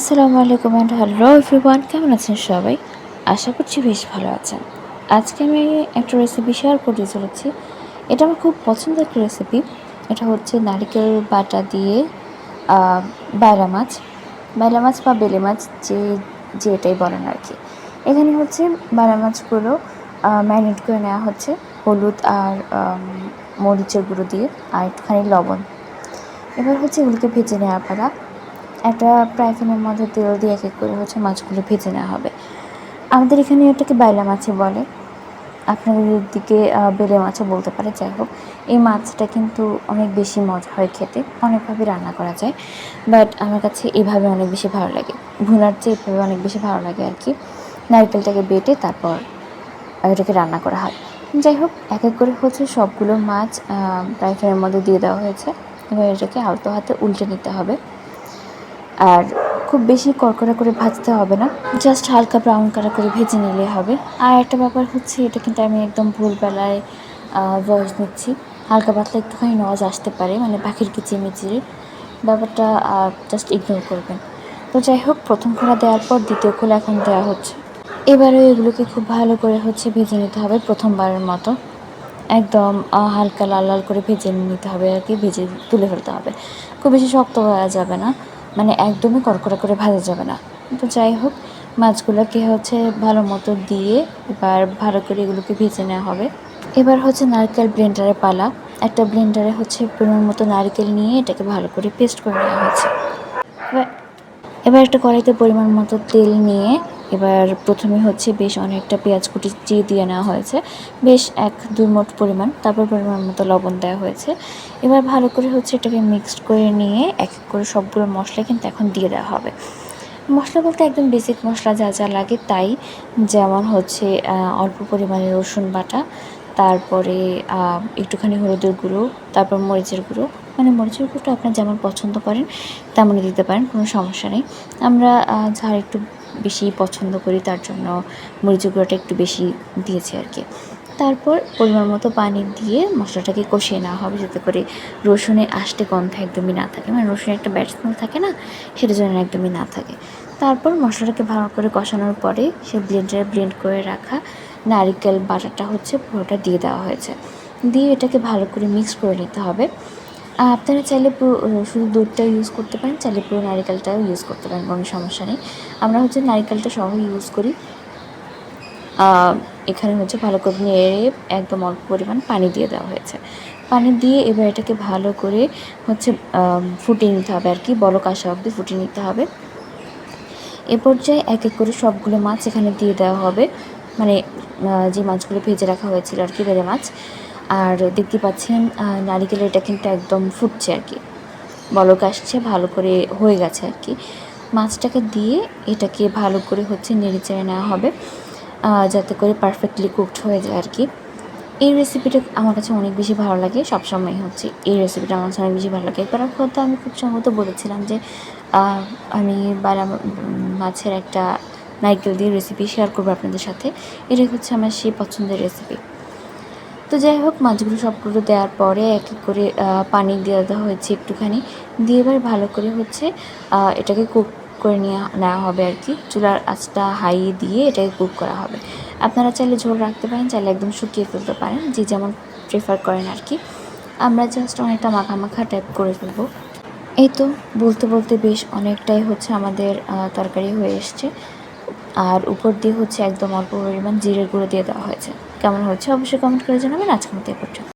আসসালামু আলাইকুম and hello everyone কেমন আছেন সবাই? আশা করছি বেশ ভালো আছেন। আজকে আমি একটা রেসিপি শেয়ার করতে চলেছি। এটা আমার খুব পছন্দের একটা রেসিপি এটা হচ্ছে নারিকেল বাটা দিয়ে বাইলা মাছ। বাইলা মাছ বা বেলে মাছ, যে, যেটাই বলেন আর কি। এখানে হচ্ছে বাইলা মাছগুলো ম্যারিনেট করে নেওয়া হচ্ছে। হলুদ আর মরিচের গুঁড়ো দিয়ে, আর একটুখানি লবণ। এবার হচ্ছে এগুলোকে ভেজে নেওয়ার পালা। একটা ফ্রাই মধ্যে তেল দিয়ে এক এক করে হচ্ছে মাছগুলো ভেজে নেওয়া হবে। আমাদের এখানে এটাকে বাইলা মাছই বলে। আপনাদের দিকে বেলে মাছও বলতে পারে। যাই হোক, এই মাছটা কিন্তু অনেক বেশি মজা হয় খেতে। অনেকভাবে রান্না করা যায়। বাট আমার কাছে এভাবে অনেক বেশি ভালো লাগে। ভুনার চেয়ে এভাবে অনেক বেশি ভালো লাগে আর কি। নারকেলটাকে বেটে তারপর এটাকে রান্না করা হয়। যাই হোক, এক এক করে হচ্ছে সবগুলো মাছ ফ্রাই মধ্যে দিয়ে দেওয়া হয়েছে। এবার এটাকে আলতো হাতে উল্টে নিতে হবে। আর খুব বেশি কড়কড়া করে ভাজতে হবে না। জাস্ট হালকা ব্রাউন কালার করে ভেজে নিলে হবে। আর একটা ব্যাপার হচ্ছে, এটা কিন্তু আমি একদম ভোরবেলায় ভয়েস নিচ্ছি হালকা পাতলা একটুখানি নজ আসতে পারে মানে পাখির কিচিমিচির ব্যাপারটা জাস্ট ইগনোর করবেন। তো যাই হোক, প্রথম খোলা দেওয়ার পর দ্বিতীয় খোলা এখন দেওয়া হচ্ছে। এবারে এগুলোকে খুব ভালো করে হচ্ছে ভেজে নিতে হবে প্রথমবারের মতো। একদম হালকা লাল লাল করে ভেজে নিতে হবে আর কি, ভেজে তুলে ফেলতে হবে। খুব বেশি শক্ত হওয়া যাবে না। মানে একদমই কড়কড়া করে ভাজা যাবে না। তো যাই হোক, মাছগুলোকে হচ্ছে ভালো মতো দিয়ে এবার ভালো করে এগুলোকে ভেজে নেওয়া হবে। এবার হচ্ছে নারকেল ব্লেন্ডারে পালা। একটা ব্লেন্ডারে হচ্ছে পরিমাণ মতো নারকেল নিয়ে এটাকে ভালো করে পেস্ট করে নেওয়া হয়েছে। এবার এবার একটা কড়াইতে পরিমাণ মতো তেল নিয়ে এবার প্রথমে হচ্ছে বেশ অনেকটা পেঁয়াজ কুটি চিয়ে দিয়ে নেওয়া হয়েছে। বেশ এক দুই মোট পরিমাণ, তারপর পরিমাণ মতো লবণ দেওয়া হয়েছে। এবার ভালো করে হচ্ছে এটাকে মিক্সড করে নিয়ে এক এক করে সবগুলো মশলা কিন্তু এখন দিয়ে দেওয়া হবে। মশলা বলতে একদম বেসিক মশলা যা যা লাগে তাই, যেমন হচ্ছে অল্প পরিমাণে রসুন বাটা, তারপরে একটুখানি হলুদের গুঁড়ো, তারপর মরিচের গুঁড়ো। মানে মরিচের গুঁড়োটা আপনার যেমন পছন্দ করেন, তেমনই দিতে পারেন, কোনো সমস্যা নেই। আমরা ঝাল একটু বেশি পছন্দ করি, তার জন্য মরিচের গুঁড়োটা একটু বেশি দিয়েছি আর কি। তারপর পরিমাণ মতো পানি দিয়ে মশলাটাকে কষিয়ে নেওয়া হবে যাতে করে রসুনের আষ্টে গন্ধ একদমই না থাকে। মানে রসুনের একটা ব্যাড স্মেল থাকে না, সেটা যেন একদমই না থাকে। তারপর মশলাটাকে ভালো করে কষানোর পরে সে ব্লেন্ডারে ব্লেন্ড করে রাখা নারিকেল বাটারটা হচ্ছে পুরোটা দিয়ে দেওয়া হয়েছে। দিয়ে এটাকে ভালো করে মিক্স করে নিতে হবে। আপনারা চাইলে পুরো শুধু দুধটা ইউজ করতে পারেন, চাইলে পুরো নারিকেলটাও ইউজ করতে পারেন, কোনো সমস্যা নেই। আমরা হচ্ছে নারিকেলটা সহ ইউজ করি। এখানে হচ্ছে ভালো করে নেড়ে একদম অল্প পরিমাণ পানি দিয়ে দেওয়া হয়েছে। পানি দিয়ে এবার এটাকে ভালো করে হচ্ছে ফুটিয়ে নিতে হবে আর কি, বলক আসা অবধি ফুটিয়ে নিতে হবে। এ পর্যায়ে এক এক করে সবগুলো মাছ এখানে দিয়ে দেওয়া হবে। মানে যে মাছগুলো ভেজে রাখা হয়েছিল আর কি বেড়ে মাছ। আর দেখতে পাচ্ছেন নারিকেলের এটা কিন্তু একদম ফুটছে আর কি। বলক আসছে, ভালো করে হয়ে গেছে আর কি। মাছটাকে দিয়ে এটাকে ভালো করে হচ্ছে নেড়ে চেড়ে নেওয়া হবে যাতে করে পারফেক্টলি কুকড হয়ে যায় আর কি। এই রেসিপিটা আমার কাছে অনেক বেশি ভালো লাগে, সবসময় হচ্ছে এই রেসিপিটা আমার কাছে অনেক বেশি ভালো লাগে। এবার হয়তো আমি খুব সম্ভবত বলেছিলাম যে আমি বালা মাছের একটা নারকেল দিয়ে রেসিপি শেয়ার করব আপনাদের সাথে। এটাই হচ্ছে আমার সেই পছন্দের রেসিপি তো যাই হোক, মাছগুলো সবগুলো দেওয়ার পরে এক এক করে পানি দিয়ে দেওয়া হয়েছে একটুখানি। দিয়ে এবার ভালো করে হচ্ছে এটাকে কুক করে নিয়ে নেওয়া হবে আর কি। চুলার আঁচটা হাই দিয়ে এটাকে কুক করা হবে। আপনারা চাইলে ঝোল রাখতে পারেন, চাইলে একদম শুকিয়ে ফেলতে পারেন, যে যেমন প্রেফার করেন আর কি। আমরা জাস্ট অনেকটা মাখা টাইপ করে ফেলব। এই তো, বলতে বলতে বেশ অনেকটাই হচ্ছে আমাদের তরকারি হয়ে এসছে। আর উপর দিয়ে হচ্ছে একদম অল্প পরিমাণ জিরের গুঁড়ো দিয়ে দেওয়া হয়েছে। কেমন হয়েছে অবশ্যই কমেন্ট করে জানাবেন। আজকের মতো এ পর্যন্ত।